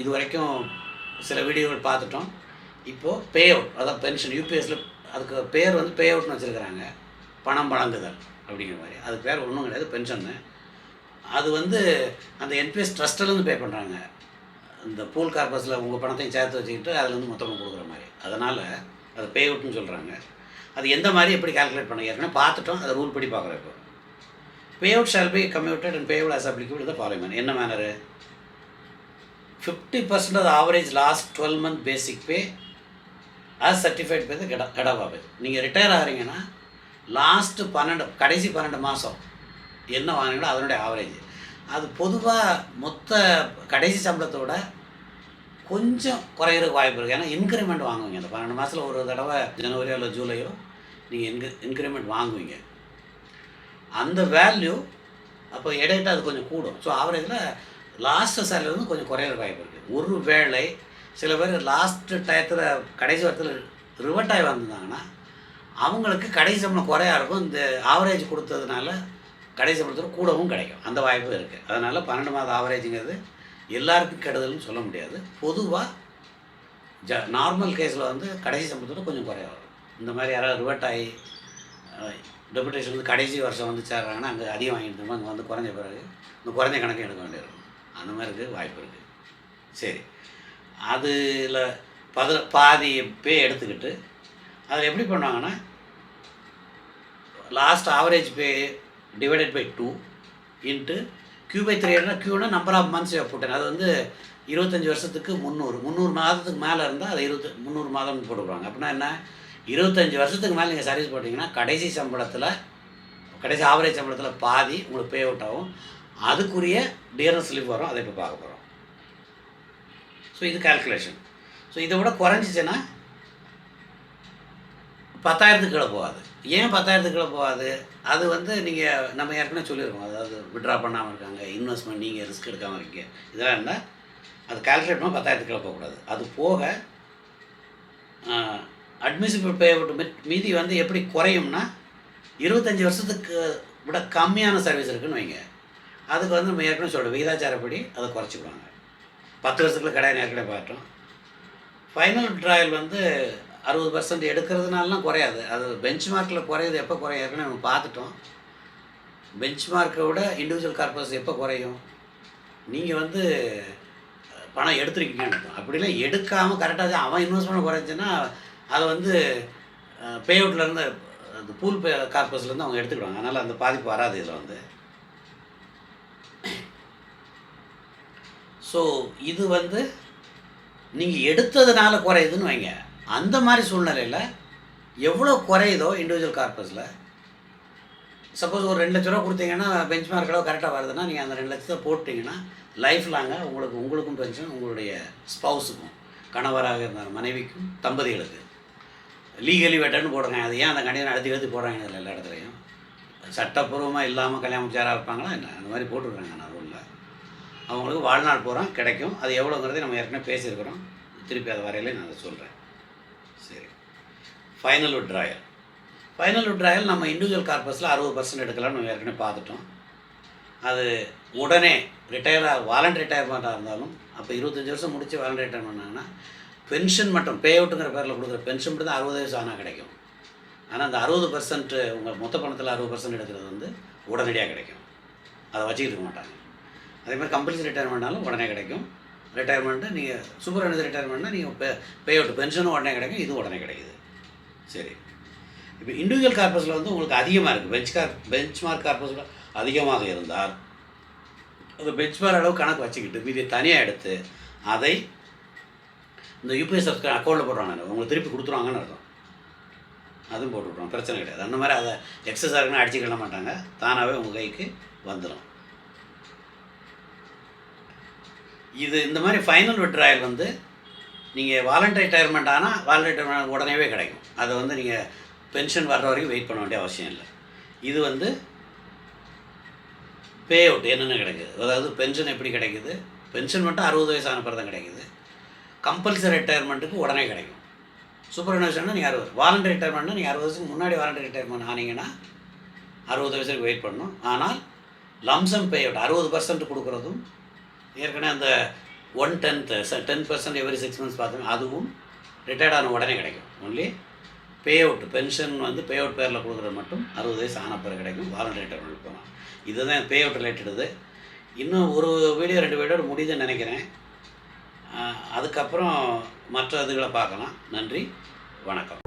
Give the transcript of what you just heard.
இது வரைக்கும் சில வீடியோகள் பார்த்துட்டோம். இப்போது பே அவுட் அதான் பென்ஷன் யூபிஎஸ்சில் அதுக்கு பேர் வந்து பே அவுட்னு வச்சுருக்கிறாங்க. பணம் வழங்குதல் அப்படிங்கிற மாதிரி. அது பேர் ஒன்றும் கிடையாது பென்ஷன்னு அது வந்து அந்த என்பிஎஸ் ட்ரஸ்ட்டிலேருந்து பே பண்ணுறாங்க இந்த பூல் கார்பஸில் உங்கள் பணத்தையும் சேர்த்து வச்சுக்கிட்டு அதுலேருந்து மொத்தமாக கொடுக்குற மாதிரி. அதனால் அது பே அவுட்னு சொல்கிறாங்க அது எந்த மாதிரி எப்படி கால்குலேட் பண்ண? ஏற்கனவே பார்த்துட்டோம். அதை ரூல் படி பார்க்குறோம் இப்போ. Pay out shall be commuted and payable as applicable the following manner. என்ன manner fifty percent of average last twelve month basic pay as certified pay கட கடவா பே நீங்கள் ரிட்டையர் ஆகிறீங்கன்னா லாஸ்ட்டு பன்னெண்டு கடைசி பன்னெண்டு மாதம் என்ன வாங்கினீங்களோ அதனுடைய ஆவரேஜ் அது பொதுவாக மொத்த கடைசி சம்பளத்தோட கொஞ்சம் குறையிறதுக்கு வாய்ப்பு இருக்குது ஏன்னா இன்க்ரிமெண்ட் வாங்குவீங்க. அந்த பன்னெண்டு மாதத்தில் ஒரு தடவை ஜனவரியோ இல்லை ஜூலையோ நீங்கள் இன்க்ரி இன்க்ரிமெண்ட் வாங்குவீங்க. அந்த வேல்யூ அப்போ இடையிட்ட அது கொஞ்சம் கூடும். ஸோ ஆவரேஜில் லாஸ்ட்டு சேலரி வந்து கொஞ்சம் குறையிற வாய்ப்பு இருக்குது ஒரு வேளை சில பேர் லாஸ்ட்டு டயத்தில் கடைசி வாரத்தில் ரிவர்ட் ஆகி வந்திருந்தாங்கன்னா அவங்களுக்கு கடைசி சம்பளம் குறையா இருக்கும். இந்த ஆவரேஜ் கொடுத்ததுனால கடைசி சம்பளத்தில் கூடவும் கிடைக்கும். அந்த வாய்ப்பு இருக்குது அதனால் பன்னெண்டு மாத ஆவரேஜுங்கிறது எல்லாருக்கும் கெடுதல்னு சொல்ல முடியாது. பொதுவாக ஜ நார்மல் கேஸில் வந்து கடைசி சம்பளத்தோட கொஞ்சம் குறையாக வரும். இந்த மாதிரி யாராவது ரிவர்ட் ஆகி டெபுட்டேஷன் வந்து கடைசி வருஷம் வந்து சேர்றாங்கன்னா அங்கே அதிகம் வாங்கிட்டு அங்கே வந்து குறைஞ்ச பிறகு இந்த குறைஞ்ச கணக்கு எடுக்க வேண்டியிருக்கும் அந்த மாதிரி இருக்குது வாய்ப்பு இருக்குது சரி. அதில் பத பாதி பே எடுத்துக்கிட்டு அதில் எப்படி பண்ணுவாங்கன்னா last average pay divided by two into Q by three கியூனா number of months போட்டேன் அது வந்து இருபத்தஞ்சி வருஷத்துக்கு முந்நூறு முந்நூறு மாதத்துக்கு மேலே இருந்தால் அது இருபத்தி முந்நூறு மாதம்னு போட்டுருவாங்க அப்படின்னா என்ன? இருபத்தஞ்சி வருஷத்துக்கு மேலே நீங்கள் சர்வீஸ் போட்டிங்கன்னா கடைசி சம்பளத்தில் கடைசி ஆவரேஜ் சம்பளத்தில் பாதி உங்களுக்கு பே அவுட் ஆகும். அதுக்குரிய டியர்னஸ் ஸ்லிப் வரும். அதை இப்போ பார்க்க போகிறோம் ஸோ இது கால்குலேஷன் ஸோ இதை விட குறைஞ்சிச்சின்னா பத்தாயிரத்துக்கு கீழே போகாது. ஏன் பத்தாயிரத்துக்கு கீழே போகாது? அது வந்து நீங்கள் நம்ம ஏற்கனவே சொல்லியிருக்கோம். அதாவது விட்ரா பண்ணாமல் இருக்காங்க. இன்வெஸ்ட்மெண்ட் நீங்கள் ரிஸ்க் எடுக்காமல் இருக்கீங்க. இதெல்லாம் இருந்தால் அது கால்குலேட் பண்ணால் பத்தாயிரத்துக்கு கீழே போகக்கூடாது. அது போக அட்மிசிபிள் பே மீதி வந்து எப்படி குறையும்னா இருபத்தஞ்சி வருஷத்துக்கு விட கம்மியான சர்வீஸ் இருக்குன்னு வைங்க. அதுக்கு வந்து நம்ம ஏற்கனவே சொல்கிறோம் விகிதாச்சாரப்படி அதை குறைச்சிக்குவாங்க. பத்து வருஷத்துக்குள்ள கடையை ஏற்கனவே பார்த்தோம் ஃபைனல் ட்ராயல் வந்து அறுபது பர்சன்ட் எடுக்கிறதுனாலாம் குறையாது. அது பெஞ்ச் மார்க்கில் குறையுது. எப்போ குறையும்? ஏற்கனவே நம்ம பார்த்துட்டோம். பெஞ்ச் மார்க்கை விட இண்டிவிஜுவல் கார்பஸ் எப்போ குறையும்? நீங்கள் வந்து பணம் எடுத்துருக்கீங்கன்னு அப்படிலாம் எடுக்காமல் கரெக்டாக அவன் இன்வெஸ்ட்மெண்ட் குறைஞ்சுன்னா அதை வந்து பே அவுட்லேருந்து அந்த பூல் பே கார்பஸ்லேருந்து அவங்க எடுத்துக்கிடுவாங்க. அதனால் அந்த பாதிப்பு வராது இதில் வந்து. ஸோ இது வந்து நீங்கள் எடுத்ததுனால குறையுதுன்னு வைங்க. அந்த மாதிரி சூழ்நிலையில் எவ்வளோ குறையுதோ இண்டிவிஜுவல் கார்பஸில் சப்போஸ் ஒரு ரெண்டு லட்ச ரூபா கொடுத்தீங்கன்னா பெஞ்ச் மார்க் அளவு கரெக்டாக வருதுன்னா நீங்கள் அந்த ரெண்டு லட்சத்தை போட்டிங்கன்னா லைஃப் லாங்காக உங்களுக்கு உங்களுக்கும் பென்ஷன் உங்களுடைய ஸ்பவுஸுக்கும் கணவராக இருந்தார் மனைவிக்கும் தம்பதிகளுக்கு. லீகலி வெட்டர்னு போடுறாங்க அது ஏன் அந்த கண்டிப்பாக நடத்தி எடுத்து போடுறாங்க இதில் எல்லா இடத்துலையும்? சட்டப்பூர்வமாக இல்லாமல் கல்யாணம் சேராக இருப்பாங்களா? என்ன? அந்த மாதிரி போட்டுருக்காங்க நான் ரூலில் அவங்களுக்கு வாழ்நாள் பூரா கிடைக்கும். அது எவ்வளோங்கிறதை நம்ம ஏற்கனவே பேசியிருக்கிறோம். திருப்பி அது வரையில நான் அதை சொல்கிறேன் சரி. ஃபைனல் விட்ராயல் ஃபைனல் விட்ராயல் நம்ம இண்டிவிஜுவல் கார்பஸில் அறுபது பர்சன்ட் எடுக்கலாம்னு நம்ம ஏற்கனவே பார்த்துட்டோம். அது உடனே ரிட்டையராக வாலண்ட் ரிட்டையர்மெண்ட்டாக இருந்தாலும் அப்போ இருபத்தஞ்சி வருஷம் முடிச்சு வாலண்ட் ரிட்டையர் பண்ணாங்கன்னா பென்ஷன் மட்டும் பே அவுட்டுங்கிற பேரில் கொடுக்குற பென்ஷன் மட்டும் தான் அறுபது வயசு ஆனால் கிடைக்கும். ஆனால் அந்த அறுபது பர்சன்ட் உங்கள் மொத்த பணத்தில் அறுபது பர்சன்ட் எடுக்கிறது வந்து உடனடியாக கிடைக்கும். அதை வச்சுக்கிட்டு இருக்க மாட்டாங்க. அதே மாதிரி கம்பல்சரி ரிட்டையர்மெண்ட்னாலும் உடனே கிடைக்கும். ரிட்டையர்மெண்ட்டு நீங்கள் சூப்பர் அனுதி ரிட்டையர்மெண்ட்னா நீங்கள் பே பே அவுட் பென்ஷனும் உடனே கிடைக்கும். இதுவும் உடனே கிடைக்குது. சரி. இப்போ இண்டிவிஜுவல் கார்பஸில் வந்து உங்களுக்கு அதிகமாக இருக்குது பெஞ்ச் கார் பெஞ்ச் மார்க் கார்பஸில் அதிகமாக இருந்தால் அந்த பெஞ்ச் மார்க் அளவு கணக்கு வச்சுக்கிட்டு மீதி தனியாக எடுத்து அதை இந்த யூபிஎஸ் அக்கௌண்ட்டில் போடுறாங்க உங்களுக்கு திருப்பி கொடுத்துருவாங்கன்னு அர்த்தம். அதுவும் போட்டு விட்ருவோம் பிரச்சனை கிடையாது. அந்த மாதிரி அதை எக்ஸஸ் ஆகுன்னு அடிச்சுக்கிட மாட்டாங்க. தானாகவே உங்கள் கைக்கு வந்துடும் இது இந்த மாதிரி ஃபைனல் விட்ராயல் வந்து நீங்கள் வாலண்டரி ரிட்டையர்மெண்ட் ஆனால் வாலண்டரி ரிட்டையர்மெண்ட் உடனேவே கிடைக்கும். அதை வந்து நீங்கள் பென்ஷன் வர்ற வரைக்கும் வெயிட் பண்ண வேண்டிய அவசியம் இல்லை. இது வந்து பே அவுட் என்னென்ன கிடைக்குது? அதாவது பென்ஷன் எப்படி கிடைக்குது? பென்ஷன் மட்டும் அறுபது வயசு ஆன தான் கிடைக்குது. கம்பல்சரி ரிட்டையர்மெண்ட்டுக்கு உடனே கிடைக்கும். சூப்பர் அனுவேஷன்னா நீங்கள் அறுபது வாலண்டரி ரிட்டையர்மெண்ட்னா நீங்கள் அறுபது வயசுக்கு முன்னாடி வாலண்டரி ரிட்டையர்மெண்ட் ஆனீங்கன்னா அறுபது வயசுக்கு வெயிட் பண்ணணும். ஆனால் லம்சம் பே அவுட் அறுபது பர்சன்ட் கொடுக்குறதும் ஏற்கனவே அந்த one tenth ten percent every six months பார்த்தோம் அதுவும் ரிட்டையர்ட் ஆன உடனே கிடைக்கும். ஒன்லி பே அவுட் பென்ஷன் வந்து பே அவுட் பேரில் கொடுக்குறது மட்டும் அறுபது வயசு ஆன பிறகு கிடைக்கும் வாலண்டரி ரிட்டையர்மெண்ட் போகலாம் இதுதான் பே அவுட் ரிலேட்டடு இன்னும் ஒரு வீடியோ ரெண்டு வீடியோட முடியுதுன்னு நினைக்கிறேன். அதுக்கப்புறம் மற்ற இதுகளை பார்க்கலாம். நன்றி. வணக்கம்.